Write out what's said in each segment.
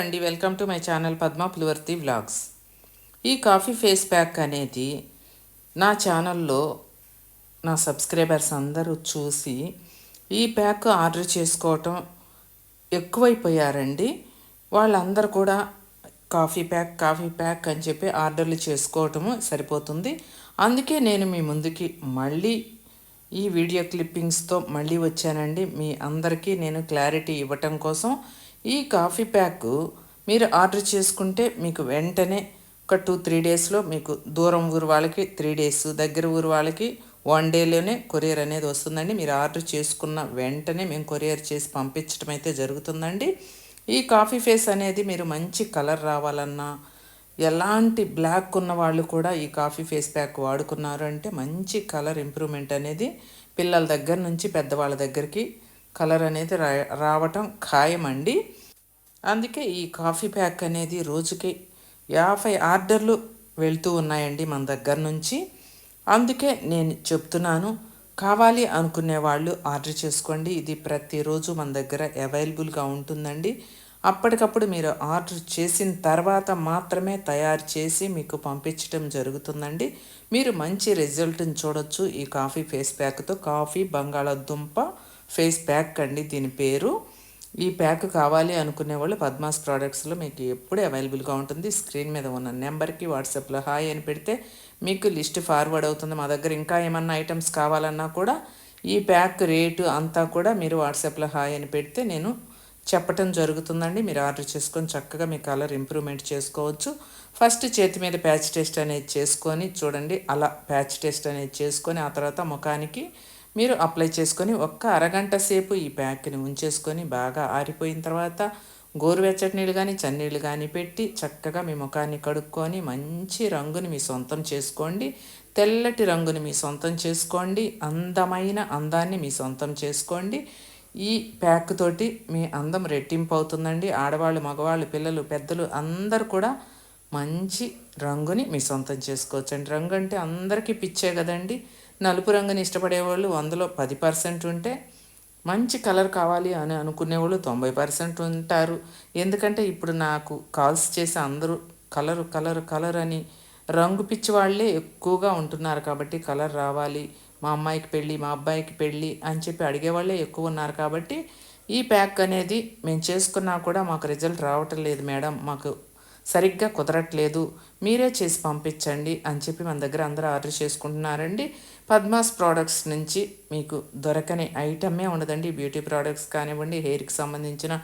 అండి. Welcome to my channel Padma Pulivarthi vlogs. ఈ coffee face pack అనేది నా ఛానల్లో నా సబ్స్క్రైబర్స్ అందరూ చూసి ఈ ప్యాక్ ఆర్డర్ చేసుకోవటం ఎక్కువైపోయారండి. వాళ్ళందరూ కూడా కాఫీ ప్యాక్ కాఫీ ప్యాక్ అని చెప్పి ఆర్డర్లు చేసుకోవటము సరిపోతుంది. అందుకే నేను మీ ముందుకి మళ్ళీ ఈ వీడియో క్లిప్పింగ్స్తో మళ్ళీ వచ్చానండి. మీ అందరికీ నేను క్లారిటీ ఇవ్వటం కోసం ఈ కాఫీ ప్యాక్ మీరు ఆర్డర్ చేసుకుంటే మీకు వెంటనే ఒక టూ త్రీ డేస్లో మీకు దూరం ఊరు వాళ్ళకి త్రీ డేస్ దగ్గర ఊరు వాళ్ళకి వన్ డేలోనే కొరియర్ అనేది వస్తుందండి. మీరు ఆర్డర్ చేసుకున్న వెంటనే మేము కొరియర్ చేసి పంపించడం అయితే జరుగుతుందండి. ఈ కాఫీ ఫేస్ అనేది మీరు మంచి కలర్ రావాలన్నా ఎలాంటి బ్లాక్ ఉన్న వాళ్ళు కూడా ఈ కాఫీ ఫేస్ ప్యాక్ వాడుకున్నారు అంటే మంచి కలర్ ఇంప్రూవ్మెంట్ అనేది పిల్లల దగ్గర నుంచి పెద్దవాళ్ళ దగ్గరికి కలర్ అనేది రా రావటం ఖాయమండి. అందుకే ఈ కాఫీ ప్యాక్ అనేది రోజుకి యాభై ఆర్డర్లు వెళ్తూ ఉన్నాయండి మన దగ్గర నుంచి. అందుకే నేను చెప్తున్నాను కావాలి అనుకునే వాళ్ళు ఆర్డర్ చేసుకోండి. ఇది ప్రతిరోజు మన దగ్గర అవైలబుల్గా ఉంటుందండి. అప్పటికప్పుడు మీరు ఆర్డర్ చేసిన తర్వాత మాత్రమే తయారు చేసి మీకు పంపించడం జరుగుతుందండి. మీరు మంచి రిజల్ట్ని చూడొచ్చు ఈ కాఫీ ఫేస్ ప్యాక్తో. కాఫీ బంగాళాదుంప ఫేస్ ప్యాక్ అండి దీని పేరు. ఈ ప్యాక్ కావాలి అనుకునే వాళ్ళు పద్మాస్ ప్రోడక్ట్స్లో మీకు ఎప్పుడు అవైలబుల్గా ఉంటుంది. స్క్రీన్ మీద ఉన్న నెంబర్కి వాట్సాప్లో హాయ్ అని పెడితే మీకు లిస్ట్ ఫార్వర్డ్ అవుతుంది. మా దగ్గర ఇంకా ఏమన్నా ఐటమ్స్ కావాలన్నా కూడా ఈ ప్యాక్ రేటు అంతా కూడా మీరు వాట్సాప్లో హాయ్ అని పెడితే నేను చెప్పటం జరుగుతుందండి. మీరు ఆర్డర్ చేసుకొని చక్కగా మీ కలర్ ఇంప్రూవ్మెంట్ చేసుకోవచ్చు. ఫస్ట్ చేతి మీద ప్యాచ్ టెస్ట్ అనేది చేసుకొని చూడండి. అలా ప్యాచ్ టెస్ట్ అనేది చేసుకొని ఆ తర్వాత ముఖానికి మీరు అప్లై చేసుకొని ఒక్క అరగంట సేపు ఈ ప్యాక్ని ఉంచేసుకొని బాగా ఆరిపోయిన తర్వాత గోరువెచ్చటి నీళ్ళు కానీ చన్నీళ్ళు కానీ పెట్టి చక్కగా మీ ముఖాన్ని కడుక్కొని మంచి రంగుని మీ సొంతం చేసుకోండి. తెల్లటి రంగుని మీ సొంతం చేసుకోండి. అందమైన అందాన్ని మీ సొంతం చేసుకోండి. ఈ ప్యాక్ తోటి మీ అందం రెట్టింపు అవుతుందండి. ఆడవాళ్ళు మగవాళ్ళు పిల్లలు పెద్దలు అందరు కూడా మంచి రంగుని మీ సొంతం చేసుకోవచ్చండి. రంగు అంటే అందరికీ పిచ్చే కదండి. నలుపు రంగుని ఇష్టపడేవాళ్ళు వందలో పది పర్సెంట్ ఉంటే మంచి కలర్ కావాలి అని అనుకునేవాళ్ళు తొంభై పర్సెంట్ ఉంటారు. ఎందుకంటే ఇప్పుడు నాకు కాల్స్ చేసి అందరూ కలర్ కలర్ కలర్ అని రంగు పిచ్చి వాళ్ళే ఎక్కువగా ఉంటున్నారు కాబట్టి కలర్ రావాలి మా అమ్మాయికి పెళ్ళి మా అబ్బాయికి పెళ్ళి అని చెప్పి అడిగేవాళ్ళే ఎక్కువ ఉన్నారు కాబట్టి ఈ ప్యాక్ అనేది మేము చేసుకున్నా కూడా మాకు రిజల్ట్ రావటం లేదు మేడం. మాకు సరిగ్గా కుదరట్లేదు. మీరే చేసి పంపించండి అని చెప్పి మన దగ్గర అందరూ ఆర్డర్ చేసుకుంటున్నారండి. పద్మాస్ ప్రోడక్ట్స్ నుంచి మీకు దొరకని ఐటమే ఉండదండి. బ్యూటీ ప్రోడక్ట్స్ కానివ్వండి హెయిర్కి సంబంధించిన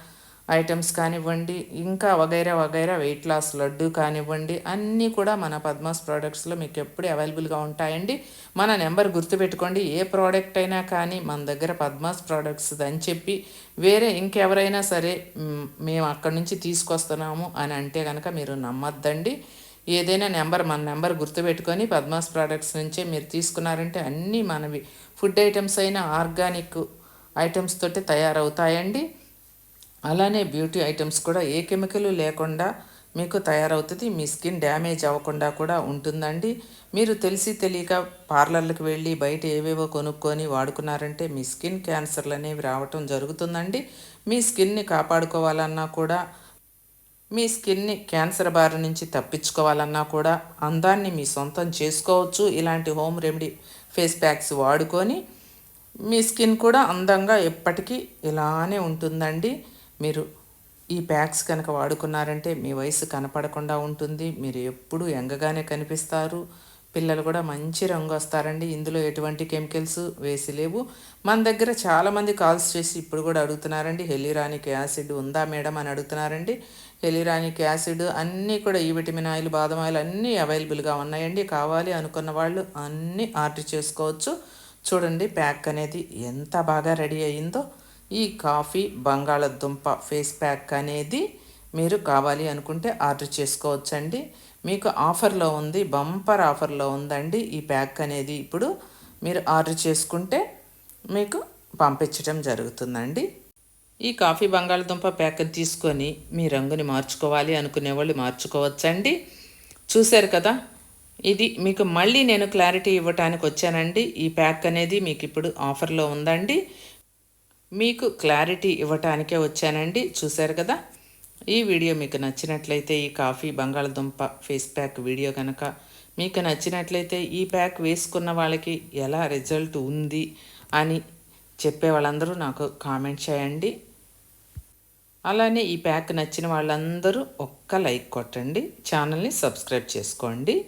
ఐటమ్స్ కానివ్వండి ఇంకా వగైరా వగైరా వెయిట్ లాస్ లడ్డు కానివ్వండి అన్నీ కూడా మన పద్మాస్ ప్రోడక్ట్స్లో మీకు ఎప్పుడు అవైలబుల్గా ఉంటాయండి. మన నెంబర్ గుర్తుపెట్టుకోండి ఏ ప్రోడక్ట్ అయినా కానీ మన దగ్గర పద్మాస్ ప్రోడక్ట్స్ అని చెప్పి వేరే ఇంకెవరైనా సరే మేము అక్కడి నుంచి తీసుకొస్తున్నాము అని అంటే కనుక మీరు నమ్మద్దండి. ఏదైనా నెంబర్ మన నెంబర్ గుర్తుపెట్టుకొని పద్మాస్ ప్రోడక్ట్స్ నుంచే మీరు తీసుకున్నారంటే అన్నీ మనవి. ఫుడ్ ఐటమ్స్ అయినా ఆర్గానిక్ ఐటమ్స్ తోటి తయారవుతాయండి. అలానే బ్యూటీ ఐటమ్స్ కూడా ఏ కెమికల్ లేకుండా మీకు తయారవుతుంది. మీ స్కిన్ డ్యామేజ్ అవ్వకుండా కూడా ఉంటుందండి. మీరు తెలిసి తెలియక పార్లర్లకు వెళ్ళి బయట ఏవేవో కొనుక్కొని వాడుకున్నారంటే మీ స్కిన్ క్యాన్సర్లు అనేవి రావటం జరుగుతుందండి. మీ స్కిన్ని కాపాడుకోవాలన్నా కూడా మీ స్కిన్ని క్యాన్సర్ బారి నుంచి తప్పించుకోవాలన్నా కూడా అందాన్ని మీ సొంతం చేసుకోవచ్చు. ఇలాంటి హోమ్ రెమెడీ ఫేస్ ప్యాక్స్ వాడుకొని మీ స్కిన్ కూడా అందంగా ఎప్పటికీ ఇలానే ఉంటుందండి. మీరు ఈ ప్యాక్స్ కనుక వాడుకున్నారంటే మీ వయసు కనపడకుండా ఉంటుంది. మీరు ఎప్పుడు ఎంగగానే కనిపిస్తారు. పిల్లలు కూడా మంచి రంగు వస్తారండి. ఇందులో ఎటువంటి కెమికల్స్ వేసి లేవు. మన దగ్గర చాలామంది కాల్స్ చేసి ఇప్పుడు కూడా అడుగుతున్నారండి. హెలిరానిక్ యాసిడ్ ఉందా మేడం అని అడుగుతున్నారండి. హెలిరానిక్ యాసిడ్ అన్నీ కూడా ఈ విటమిన్ ఆయిల్ బాదం ఆయిల్ అన్నీ అవైలబుల్గా ఉన్నాయండి. కావాలి అనుకున్న వాళ్ళు అన్నీ ఆర్డర్ చేసుకోవచ్చు. చూడండి ప్యాక్ అనేది ఎంత బాగా రెడీ అయ్యిందో. ఈ కాఫీ బంగాళదుంప ఫేస్ ప్యాక్ అనేది మీరు కావాలి అనుకుంటే ఆర్డర్ చేసుకోవచ్చండి. మీకు ఆఫర్లో ఉంది బంపర్ ఆఫర్లో ఉందండి. ఈ ప్యాక్ అనేది ఇప్పుడు మీరు ఆర్డర్ చేసుకుంటే మీకు పంపించడం జరుగుతుందండి. ఈ కాఫీ బంగాళదుంప ప్యాక్ తీసుకొని మీ రంగుని మార్చుకోవాలి అనుకునే వాళ్ళు మార్చుకోవచ్చండి. చూశారు కదా? ఇది మీకు మళ్ళీ నేను క్లారిటీ ఇవ్వటానికి వచ్చానండి. ఈ ప్యాక్ అనేది మీకు ఇప్పుడు ఆఫర్లో ఉందండి. మీకు క్లారిటీ ఇవ్వటానికే వచ్చానండి. చూశారు కదా? ఈ వీడియో మీకు నచ్చినట్లయితే ఈ కాఫీ బంగాళదుంప ఫేస్ ప్యాక్ వీడియో కనుక మీకు నచ్చినట్లయితే ఈ ప్యాక్ వేసుకున్న వాళ్ళకి ఎలా రిజల్ట్ ఉంది అని చెప్పే వాళ్ళందరూ నాకు కామెంట్ చేయండి. అలానే ఈ ప్యాక్ నచ్చిన వాళ్ళందరూ ఒక్క లైక్ కొట్టండి. ఛానల్ని సబ్స్క్రైబ్ చేసుకోండి.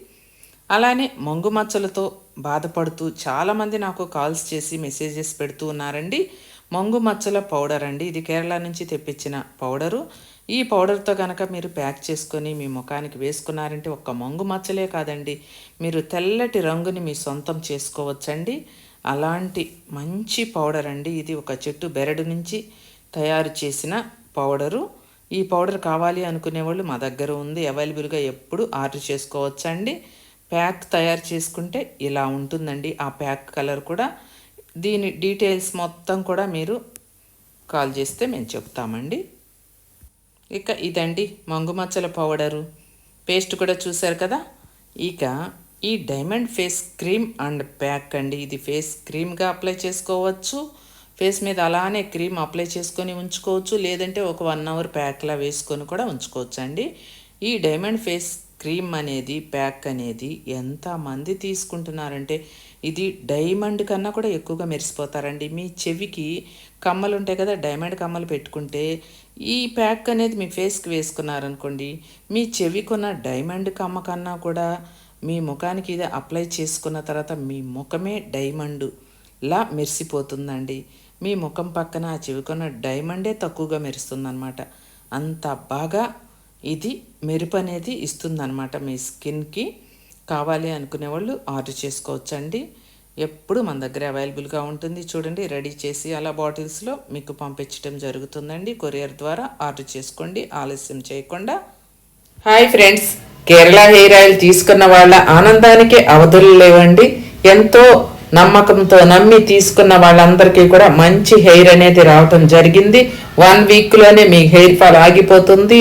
అలానే మంగు మచ్చలతో బాధపడుతూ చాలామంది నాకు కాల్స్ చేసి మెసేజెస్ పెడుతూ ఉన్నారండి. మంగు మచ్చల పౌడర్ అండి. ఇది కేరళ నుంచి తెప్పించిన పౌడరు. ఈ పౌడర్తో కనుక మీరు ప్యాక్ చేసుకొని మీ ముఖానికి వేసుకున్నారంటే ఒక్క మంగు మచ్చలే కాదండి. మీరు తెల్లటి రంగుని మీ సొంతం చేసుకోవచ్చండి. అలాంటి మంచి పౌడర్ అండి. ఇది ఒక చెట్టు బెరడు నుంచి తయారు చేసిన పౌడరు. ఈ పౌడర్ కావాలి అనుకునే వాళ్ళు మా దగ్గర ఉంది. అవైలబుల్గా ఎప్పుడు ఆర్డర్ చేసుకోవచ్చండి. ప్యాక్ తయారు చేసుకుంటే ఇలా ఉంటుందండి. ఆ ప్యాక్ కలర్ కూడా దీని డీటెయిల్స్ మొత్తం కూడా మీరు కాల్ చేస్తే మేము చెప్తామండి. ఇక ఇదండి మంగుమచ్చల పౌడరు. పేస్ట్ కూడా చూసారు కదా? ఇక ఈ diamond face cream and pack అండి. ఇది ఫేస్ క్రీమ్గా అప్లై చేసుకోవచ్చు. ఫేస్ మీద అలానే క్రీమ్ అప్లై చేసుకొని ఉంచుకోవచ్చు. లేదంటే ఒక వన్ అవర్ ప్యాక్లా వేసుకొని కూడా ఉంచుకోవచ్చు అండి. ఈ డైమండ్ ఫేస్ క్రీమ్ అనేది ప్యాక్ అనేది ఎంతమంది తీసుకుంటున్నారంటే ఇది డైమండ్ కన్నా కూడా ఎక్కువగా మెరిసిపోతారండి. మీ చెవికి కమ్మలు ఉంటాయి కదా డైమండ్ కమ్మలు పెట్టుకుంటే ఈ ప్యాక్ అనేది మీ ఫేస్కి వేసుకున్నారనుకోండి మీ చెవికున్న డైమండ్ కమ్మ కన్నా కూడా మీ ముఖానికి ఇది అప్లై చేసుకున్న తర్వాత మీ ముఖమే డైమండ్ లా మెరిసిపోతుందండి. మీ ముఖం పక్కన ఆ చెవికున్న డైమండే తక్కువగా మెరుస్తుందన్నమాట. అంత బాగా ఇది మెరుపు అనేది ఇస్తుందన్నమాట మీ స్కిన్కి. కావాలి అనుకునే వాళ్ళు ఆర్డర్ చేసుకోవచ్చండి. ఎప్పుడు మన దగ్గర అవైలబుల్గా ఉంటుంది. చూడండి రెడీ చేసి అలా బాటిల్స్లో మీకు పంపించడం జరుగుతుందండి. కొరియర్ ద్వారా ఆర్డర్ చేసుకోండి. ఆలస్యం చేయకుండా. Hi friends! Kerala hair oil తీసుకున్న వాళ్ళ ఆనందానికి అవధులు లేవండి. ఎంతో నమ్మకంతో నమ్మి తీసుకున్న వాళ్ళందరికీ కూడా మంచి హెయిర్ అనేది రావటం జరిగింది. వన్ వీక్లోనే మీ హెయిర్ ఫాల్ ఆగిపోతుంది.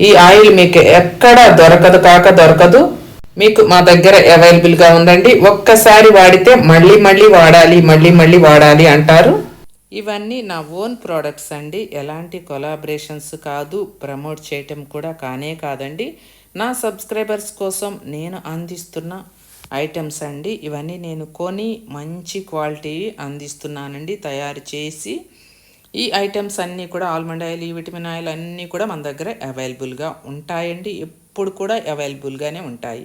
ఈ ఆయిల్ మీకు ఎక్కడ దొరకదు కాక దొరకదు. మీకు మా దగ్గర అవైలబుల్గా ఉందండి. ఒక్కసారి వాడితే మళ్ళీ మళ్ళీ వాడాలి మళ్ళీ మళ్ళీ వాడాలి అంటారు. ఇవన్నీ నా ఓన్ ప్రోడక్ట్స్ అండి. ఎలాంటి కొలాబరేషన్స్ కాదు ప్రమోట్ చేయటం కూడా కానే కాదండి. నా సబ్స్క్రైబర్స్ కోసం నేను అందిస్తున్న ఐటమ్స్ అండి. ఇవన్నీ నేను కొని మంచి క్వాలిటీ అందిస్తున్నానండి తయారు చేసి. ఈ ఐటమ్స్ అన్నీ కూడా ఆల్మండ్ ఆయిల్ ఈ విటమిన్ ఆయిల్ అన్నీ కూడా మన దగ్గర అవైలబుల్గా ఉంటాయండి. ఎప్పుడు కూడా అవైలబుల్గానే ఉంటాయి.